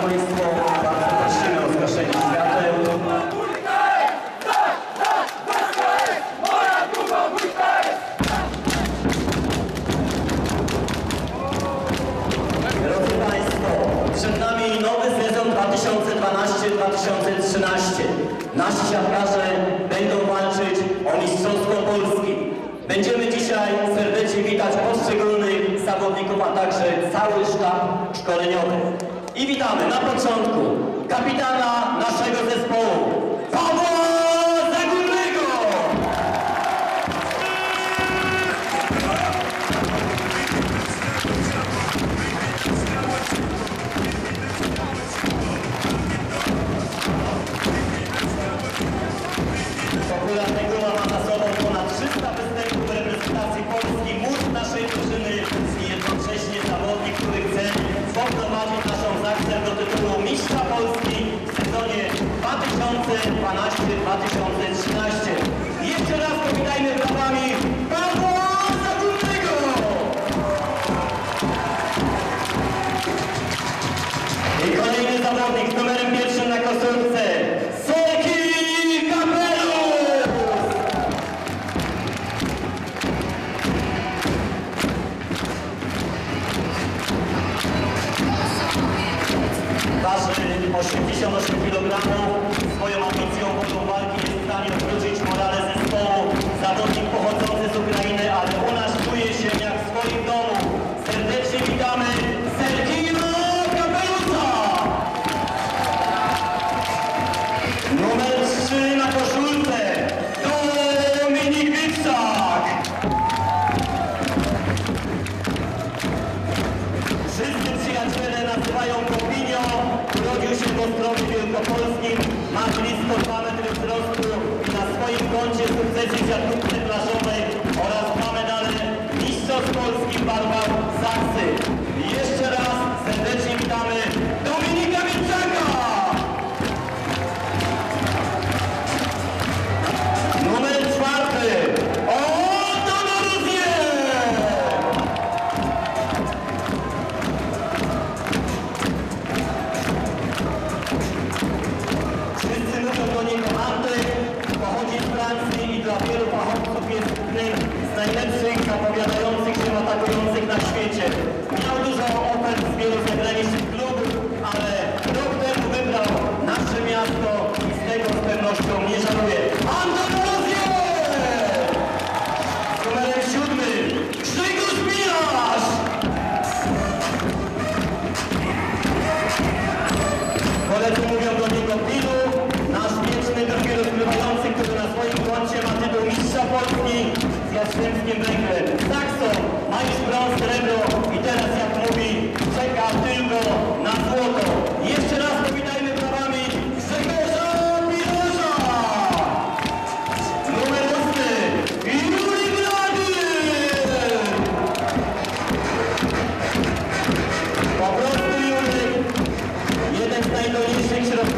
Państwo, bardzo prosimy o zgaszenie świateł. Drodzy Państwo, przed nami nowy sezon 2012-2013. Nasi siatkarze będą walczyć o Mistrzostwo Polski. Będziemy dzisiaj serdecznie witać poszczególnych zawodników, a także cały sztab szkoleniowy. I witamy na początku kapitana naszego zespołu. 2012-2013. Jeszcze raz powitajmy brawami Pawła Zagórnego! I kolejny zawodnik z numerem pierwszym na koszulce Seki Kapelus! Waży 88 kg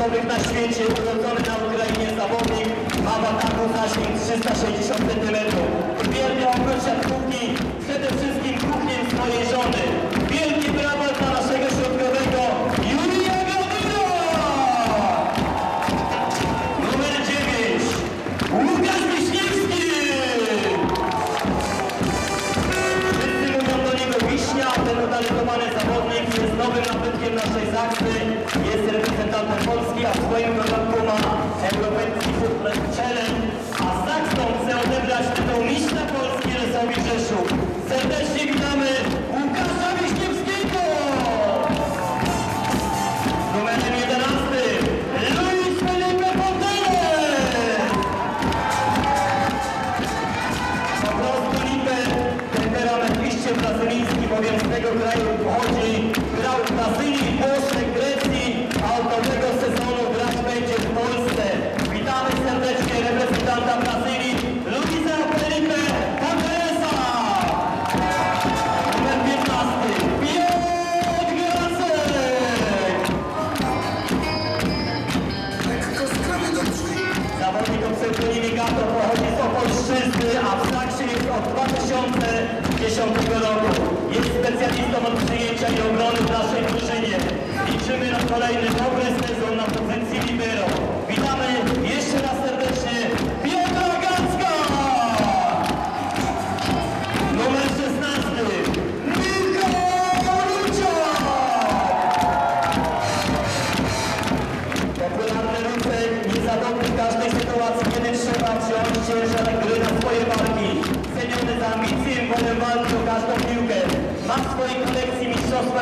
sportowych na świecie, urodzony na Ukrainie zawodnik ma w ataku zasięg 360 cm. Uwielbia obrocia kuchni, przede wszystkim kuchnię swojej żony. Wielkie brawa dla naszego środkowego Jurija Gawina! Numer 9 Łukasz Wiśniewski! Wszyscy mówią do niego Wiśnia, ten utalentowany zawodnik jest nowym nabytkiem naszej zakry. Jest Polski, a w swoim programie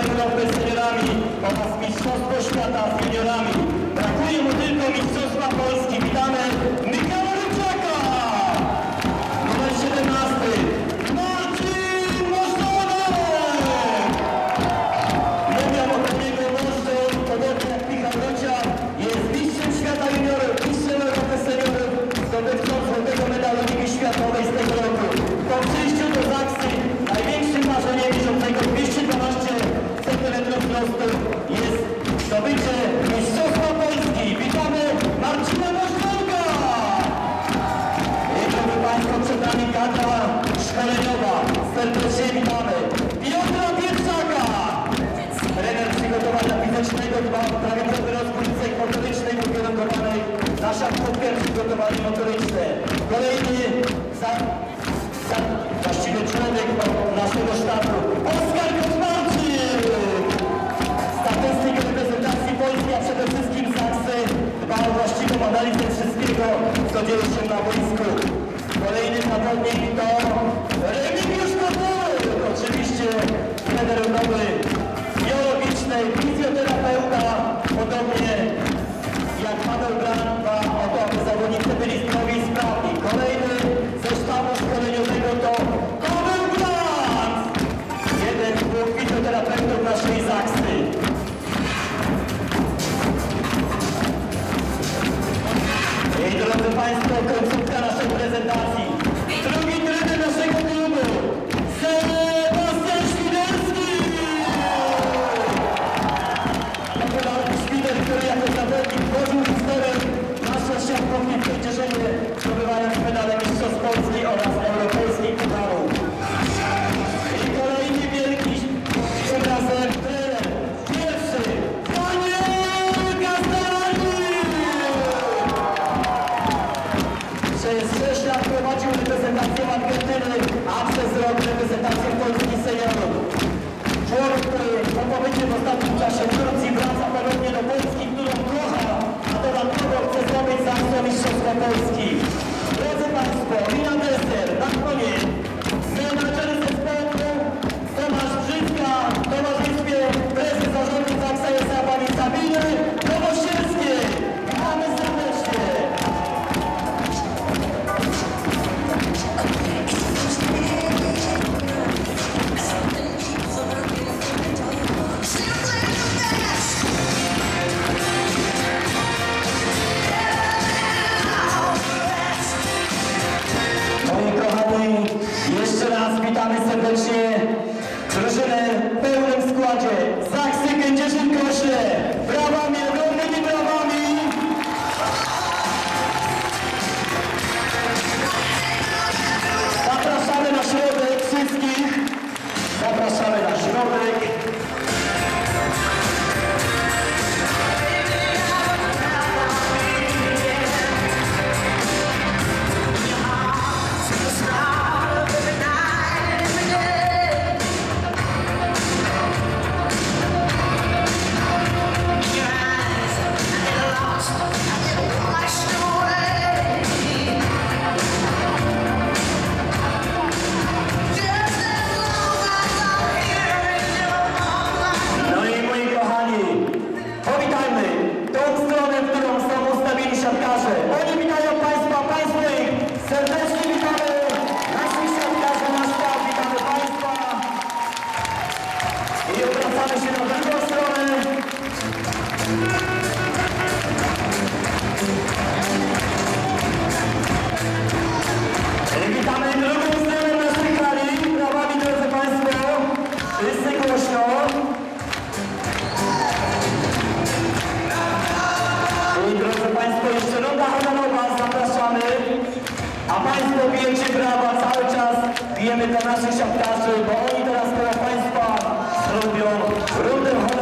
Europy z seniorami oraz Mistrzostwo Świata z juniorami. Brakuje mu tylko Mistrzostwa Polski poprawiającego wyrost ulicy motorycznej ukierunkowanej na szafku pierwszy przygotowany motoryczny. Kolejny za, za, właściwie członek naszego sztabu, Oskar Koczmarczyk! Statystykę reprezentacji Polski, a przede wszystkim Saksy dba o właściwą analizę wszystkiego, co dzieje się na boisku. Kolejny zawodnik to Remigiusz Kotul! Oczywiście trener nowy Paweł Branwa, oto zawodnicy byli z nowej sprawy. Kolejny ze sztabu szkoleniowego to Paweł Branw! Jeden z dwóch fizjoterapeutów naszej Zaksy. I drodzy Państwo, kończymy. i obracamy się na drugą stronę. Witamy drugą stronę naszej kali. Prawami, drodzy Państwo, wszyscy głośno. No I drodzy Państwo, jeszcze runda honorowa, zapraszamy. A Państwo bijecie brawa cały czas, bijemy dla naszych siatkarzy, bo oni Rubio, Runderholm.